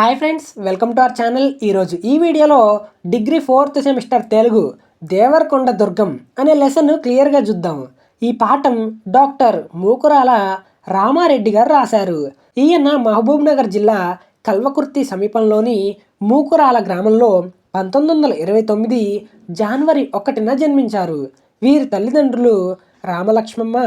Hi friends welcome to our channel. ఈరోజు ఈ వీడియోలో degree fourth semester Telugu Devarakonda Durgam అనే లెసన్ క్లియర్గా చూద్దాం. ఈ పాఠం డాక్టర్ మూకురాల రామారెడ్డి గారు రాశారు. ఈయన మహబూబ్ నగర్ జిల్లా కల్వకుర్తి సమీపంలోని మూకురాల గ్రామంలో పంతొమ్మిది వందల ఇరవై తొమ్మిది జనవరి ఒకటిన జన్మించారు. వీరి తల్లిదండ్రులు రామలక్ష్మమ్మ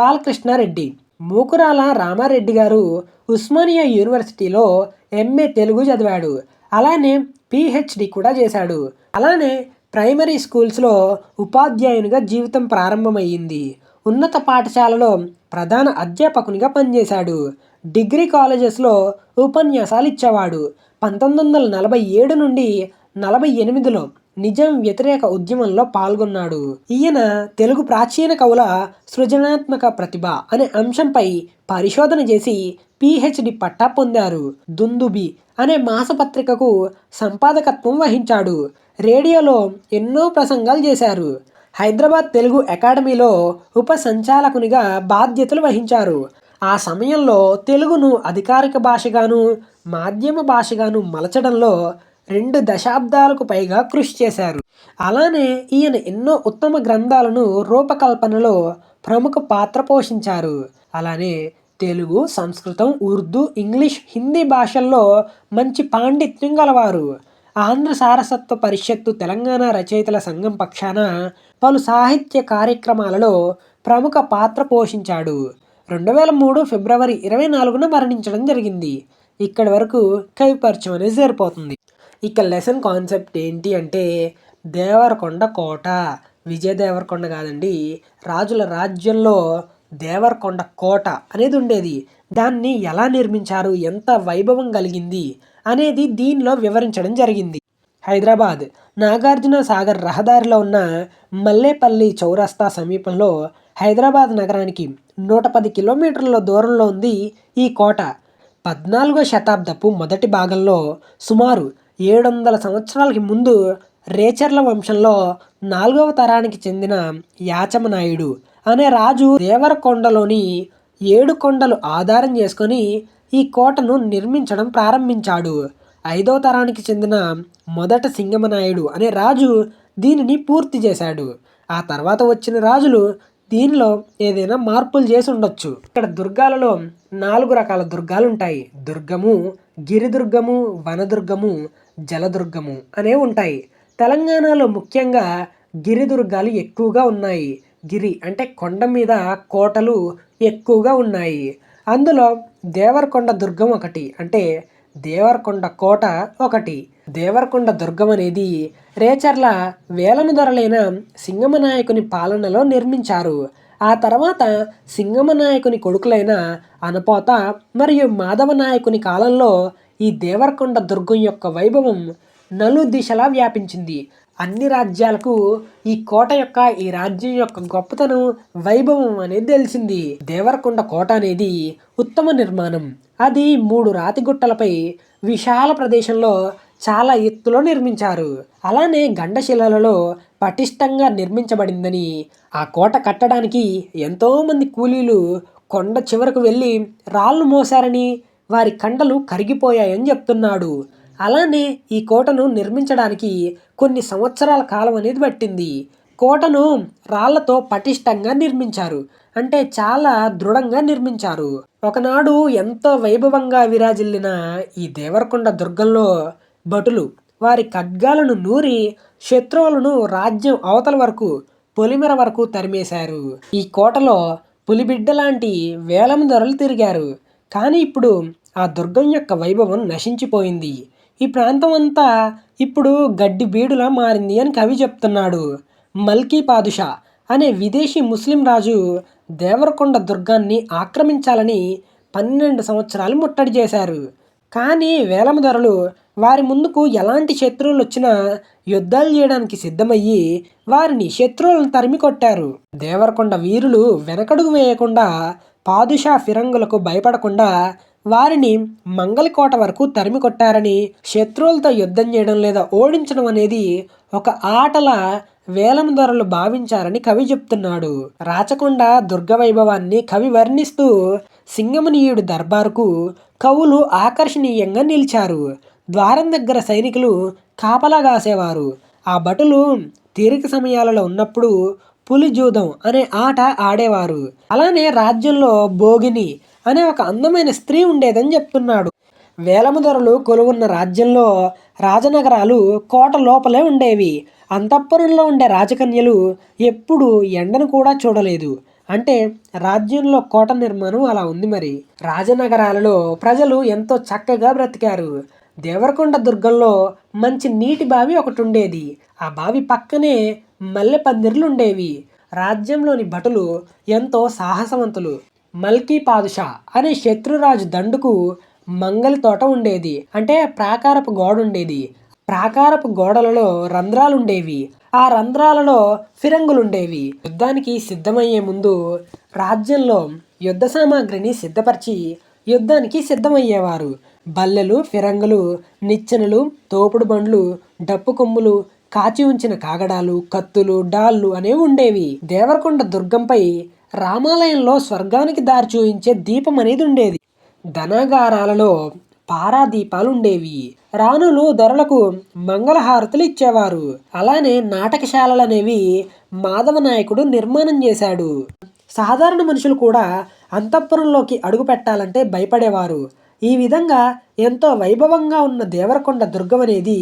బాలకృష్ణారెడ్డి. మూకురాల రామారెడ్డి గారు ఉస్మానియా యూనివర్సిటీలో ఎంఏ తెలుగు చదివాడు. అలానే పిహెచ్డి కూడా చేశాడు. అలానే ప్రైమరీ స్కూల్స్లో ఉపాధ్యాయునిగా జీవితం ప్రారంభమయ్యింది. ఉన్నత పాఠశాలలో ప్రధాన అధ్యాపకునిగా పనిచేశాడు. డిగ్రీ కాలేజెస్లో ఉపన్యాసాలు ఇచ్చేవాడు. పంతొమ్మిది వందల నలభై ఏడు నుండి నలభై ఎనిమిదిలో నిజం వ్యతిరేక ఉద్యమంలో పాల్గొన్నాడు. ఈయన తెలుగు ప్రాచీన కవుల సృజనాత్మక ప్రతిభ అనే అంశంపై పరిశోధన చేసి పిహెచ్డి పట్టా పొందారు. దుందుబి అనే మాసపత్రికకు సంపాదకత్వం వహించాడు. రేడియోలో ఎన్నో ప్రసంగాలు చేశారు. హైదరాబాద్ తెలుగు అకాడమీలో ఉప సంచాలకునిగా బాధ్యతలు వహించారు. ఆ సమయంలో తెలుగును అధికారిక భాషగాను మాధ్యమ భాషగాను మలచడంలో రెండు దశాబ్దాలకు పైగా కృషి చేశారు. అలానే ఈయన ఎన్నో ఉత్తమ గ్రంథాలను రూపకల్పనలో ప్రముఖ పాత్ర పోషించారు. అలానే తెలుగు సంస్కృతం ఉర్దూ ఇంగ్లీష్ హిందీ భాషల్లో మంచి పాండిత్యం గలవారు. ఆంధ్ర సారసత్వ పరిషత్తు తెలంగాణ రచయితల సంఘం పక్షాన పలు సాహిత్య కార్యక్రమాలలో ప్రముఖ పాత్ర పోషించాడు. రెండు వేల మూడు ఫిబ్రవరి ఇరవై నాలుగున మరణించడం జరిగింది. ఇక్కడి వరకు కవి అనేది సరిపోతుంది ఇక లెసన్ కాన్సెప్ట్ ఏంటి అంటే దేవరకొండ కోట. విజయ దేవరకొండ కాదండి రాజుల రాజ్యంలో దేవరకొండ కోట అనేది ఉండేది. దాన్ని ఎలా నిర్మించారు ఎంత వైభవం కలిగింది అనేది దీనిలో వివరించడం జరిగింది. హైదరాబాద్ నాగార్జున సాగర్ రహదారిలో ఉన్న మల్లేపల్లి చౌరస్తా సమీపంలో హైదరాబాద్ నగరానికి నూట పది కిలోమీటర్ల దూరంలో ఉంది ఈ కోట. పద్నాలుగో శతాబ్దపు మొదటి భాగంలో సుమారు ఏడు వందల సంవత్సరాలకి ముందు రేచర్ల వంశంలో నాలుగవ తరానికి చెందిన యాచమనాయుడు అనే రాజు దేవరకొండలోని ఏడు కొండలు ఆధారం చేసుకొని ఈ కోటను నిర్మించడం ప్రారంభించాడు. ఐదో తరానికి చెందిన మొదట సింగమనాయుడు అనే రాజు దీనిని పూర్తి చేశాడు. ఆ తర్వాత వచ్చిన రాజులు దీనిలో ఏదైనా మార్పులు చేసి ఉండొచ్చు. ఇక్కడ దుర్గాలలో నాలుగు రకాల దుర్గాలు ఉంటాయి దుర్గము గిరిదుర్గము వనదుర్గము జలదుర్గము అనేవి ఉంటాయి. తెలంగాణలో ముఖ్యంగా గిరిదుర్గాలు ఎక్కువగా ఉన్నాయి. గిరి అంటే కొండ మీద కోటలు ఎక్కువగా ఉన్నాయి. అందులో దేవరకొండ దుర్గం ఒకటి అంటే దేవరకొండ కోట ఒకటి. దేవరకొండ దుర్గం అనేది రేచర్ల వేలను ధరలైన సింగమనాయకుని పాలనలో నిర్మించారు. ఆ తర్వాత సింగమనాయకుని కొడుకులైన అనపోత మరియు మాధవ నాయకుని కాలంలో ఈ దేవరకొండ దుర్గం యొక్క వైభవం నలు దిశలా వ్యాపించింది. అన్ని రాజ్యాలకు ఈ కోట యొక్క ఈ రాజ్యం యొక్క గొప్పతనం వైభవం అనేది తెలిసింది. దేవరకొండ కోట అనేది ఉత్తమ నిర్మాణం. అది మూడు రాతిగుట్టలపై విశాల ప్రదేశంలో చాలా ఎత్తులో నిర్మించారు. అలానే గండశిలలలో పటిష్టంగా నిర్మించబడిందని ఆ కోట కట్టడానికి ఎంతోమంది కూలీలు కొండ చివరకు వెళ్ళి రాళ్ళు మోసారని వారి కండలు కరిగిపోయాయని చెప్తున్నాడు. అలానే ఈ కోటను నిర్మించడానికి కొన్ని సంవత్సరాల కాలం అనేది పట్టింది. కోటను రాళ్ళతో పటిష్టంగా నిర్మించారు. అంటే చాలా దృఢంగా నిర్మించారు. ఒకనాడు ఎంతో వైభవంగా విరాజిల్లిన ఈ దేవరకొండ దుర్గంలో భటులు వారి ఖడ్గాలను నూరి శత్రువులను రాజ్యం అవతల వరకు పొలిమెర వరకు తరిమేశారు. ఈ కోటలో పులిబిడ్డ లాంటి వేలం ధరలు తిరిగారు. కానీ ఇప్పుడు ఆ దుర్గం యొక్క వైభవం నశించిపోయింది. ఈ ప్రాంతం అంతా ఇప్పుడు గడ్డి బీడులా మారింది అని కవి చెప్తున్నాడు. మల్కీ పాదుషా అనే విదేశీ ముస్లిం రాజు దేవరకొండ దుర్గాన్ని ఆక్రమించాలని పన్నెండు సంవత్సరాలు ముట్టడి చేశారు. కానీ వేలమధరలు వారి ముందుకు ఎలాంటి శత్రువులు వచ్చినా యుద్ధాలు చేయడానికి సిద్ధమయ్యి వారిని శత్రువులను తరిమి కొట్టారు. దేవరకొండ వీరులు వెనకడుగు వేయకుండా పాదుషా ఫిరంగులకు భయపడకుండా వారిని మంగళకోట వరకు తరిమి కొట్టారని శత్రువులతో యుద్ధం చేయడం లేదా ఓడించడం అనేది ఒక ఆటల వేలం ధరలు భావించారని కవి చెప్తున్నాడు. రాచకొండ దుర్గ వైభవాన్ని కవి వర్ణిస్తూ సింగమనీయుడి దర్బారుకు కవులు ఆకర్షణీయంగా నిలిచారు. ద్వారం దగ్గర సైనికులు కాపలా కాసేవారు. ఆ భటులు తీరిక సమయాలలో ఉన్నప్పుడు పులిజూదం అనే ఆట ఆడేవారు. అలానే రాజ్యంలో భోగిని అనే ఒక అందమైన స్త్రీ ఉండేదని చెప్తున్నాడు. వేలముదొరలు కొలువున్న రాజ్యంలో రాజనగరాలు కోట లోపలే ఉండేవి. అంతఃపురంలో ఉండే రాజకన్యలు ఎప్పుడు ఎండను కూడా చూడలేదు. అంటే రాజ్యంలో కోట నిర్మాణం అలా ఉంది మరి. రాజనగరాలలో ప్రజలు ఎంతో చక్కగా బ్రతికారు. దేవరకొండ దుర్గంలో మంచి నీటి బావి ఒకటి ఉండేది. ఆ బావి పక్కనే మల్లె పందిర్లు ఉండేవి. రాజ్యంలోని భటులు ఎంతో సాహసవంతులు. మల్కీ పాదుషా అనే శత్రురాజు దండుకు మంగలి తోట ఉండేది. అంటే ప్రాకారపు గోడ ఉండేది. ప్రాకారపు గోడలలో రంధ్రాలుండేవి. ఆ రంధ్రాలలో ఫిరంగులుండేవి. యుద్ధానికి సిద్ధమయ్యే ముందు రాజ్యంలో యుద్ధ సామాగ్రిని సిద్ధపరిచి యుద్ధానికి సిద్ధమయ్యేవారు. బల్లెలు ఫిరంగులు నిచ్చెనలు తోపుడు బండ్లు డప్పు కొమ్ములు కాచి ఉంచిన కాగడాలు కత్తులు డాళ్ళు అనేవి ఉండేవి. దేవరకొండ దుర్గంపై రామాలయంలో స్వర్గానికి దారి చూయించే దీపం అనేది ఉండేది. ధనాగారాలలో పారాదీపాలు ఉండేవి రాణులు ధరలకు మంగళహారతులు ఇచ్చేవారు. అలానే నాటకశాలలు అనేవి మాధవ నాయకుడు నిర్మాణం చేశాడు. సాధారణ మనుషులు కూడా అంతఃపురంలోకి అడుగు పెట్టాలంటే భయపడేవారు. ఈ విధంగా ఎంతో వైభవంగా ఉన్న దేవరకొండ దుర్గం అనేది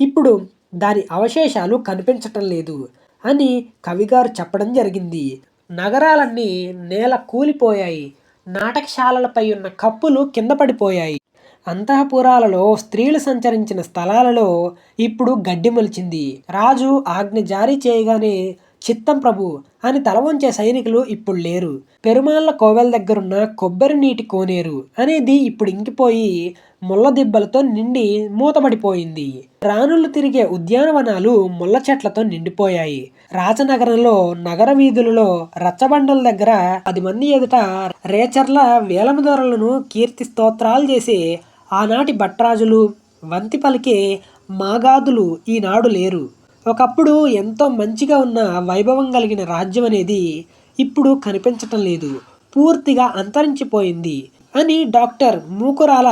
ఇప్పుడు దాని అవశేషాలు కనిపించటం లేదు అని కవిగారు చెప్పడం జరిగింది. నగరాలన్నీ నేల కూలిపోయాయి. నాటకశాలలపై ఉన్న కప్పులు కింద పడిపోయాయి. అంతఃపురాలలో స్త్రీలు సంచరించిన స్థలాలలో ఇప్పుడు గడ్డి మొలిచింది. రాజు ఆజ్ఞ జారీ చేయగానే చిత్తం ప్రభు అని తల వంచే సైనికులు ఇప్పుడు లేరు. పెరుమాళ్ళ కోవెల దగ్గరున్న కొబ్బరి నీటి కోనేరు అనేది ఇప్పుడు ఇంకిపోయి ముళ్ళ దిబ్బలతో నిండి మూతబడిపోయింది. రాణులు తిరిగే ఉద్యానవనాలు ముళ్ళ చెట్లతో నిండిపోయాయి. రాజనగరంలో నగర వీధులలో రచ్చబండల దగ్గర పది మంది ఎదుట రేచర్ల వేలమదొరలను కీర్తి స్తోత్రాలు చేసి ఆనాటి భట్రాజులు వంతి పలికే మాగాదులు ఈనాడు లేరు. ఒకప్పుడు ఎంతో మంచిగా ఉన్న వైభవం కలిగిన రాజ్యం అనేది ఇప్పుడు కనిపించటం లేదు. పూర్తిగా అంతరించిపోయింది అని డాక్టర్ మూకురాల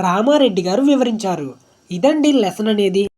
రామారెడ్డి గారు వివరించారు. ఇదండి లెసన్ అనేది.